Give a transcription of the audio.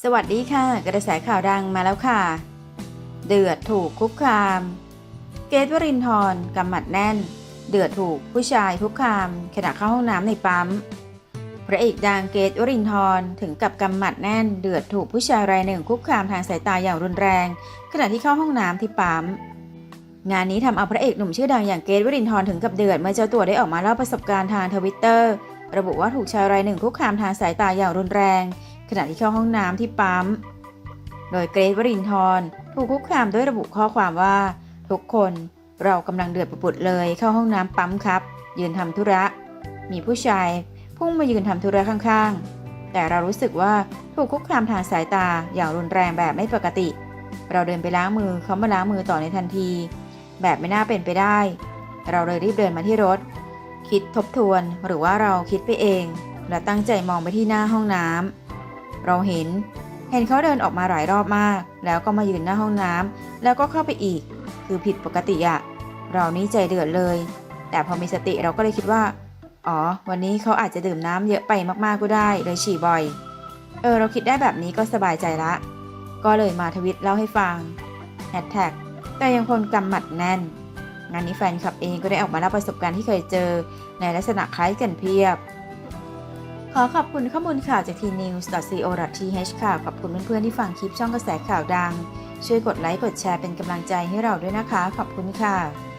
สวัสดีค่ะ กระแสข่าวดังมาแล้วค่ะ เดือดถูกคุกคาม เกตวรินทร์กำหมัดแน่น เดือดถูกผู้ชายคุกคาม ขณะเข้าห้องน้ำในปั๊มพระเอกดังเกตวรินทร์ถึงกับกำหมัดแน่น เดือดถูกผู้ชายรายหนึ่งคุกคามทางสายตาอย่างรุนแรง ขณะที่เข้าห้องน้ำที่ปั๊มงานนี้ทำเอาพระเอกหนุ่มชื่อดังอย่างเกตวรินทร์ถึงกับเดือดเมื่อเจ้าตัวได้ออกมาเล่าประสบการณ์ทางทวิตเตอร์ระบุว่าถูกชายรายหนึ่งคุกคามทางสายตาอย่างรุนแรง ขณะที่เข้าห้องน้ำที่ปั๊ม โดยเกรทวรินทร์ถูกคุกคามด้วยระบุข้อความว่า ทุกคนเรากำลังเดือดปุดเลยเข้าห้องน้ำปั๊มครับ ยืนทำธุระ มีผู้ชายพุ่งมายืนทำธุระข้างๆ แต่เรารู้สึกว่าถูกคุกคามทางสายตาอย่างรุนแรงแบบไม่ปกติ เราเดินไปล้างมือเขามาล้างมือต่อในทันที แบบไม่น่าเป็นไปได้ เราเลยรีบเดินมาที่รถ คิดทบทวนหรือว่าเราคิดไปเอง และตั้งใจมองไปที่หน้าห้องน้ำ เราเห็น เห็นเขาเดินออกมาหลายรอบมาก แล้วก็มายืนหน้าห้องน้ำแล้วก็เข้าไปอีก คือผิดปกติอะเรานี่ใจเดือดเลย แต่พอมีสติเราก็เลยคิดว่า อ๋อ วันนี้เขาอาจจะดื่มน้ำเยอะไปมากๆก็ได้เลยฉี่บ่อย เออ เราคิดได้แบบนี้ก็สบายใจละ ก็เลยมาทวิตเล่าให้ฟังแฮชแท็กแต่ยังคนกำหมัดแน่น งานนี้แฟนคลับเองก็ได้ออกมาเล่าประสบการณ์ที่เคยเจอ ในลักษณะคล้ายกันเพียบ ขอขอบคุณข้อมูลข่าวจากที tnews.co.th ค่ะขอบคุณเพื่อนๆที่ฟังคลิปช่องกระแสข่าวดัง ช่วยกดไลค์กดแชร์เป็นกำลังใจให้เราด้วยนะคะ ขอบคุณค่ะ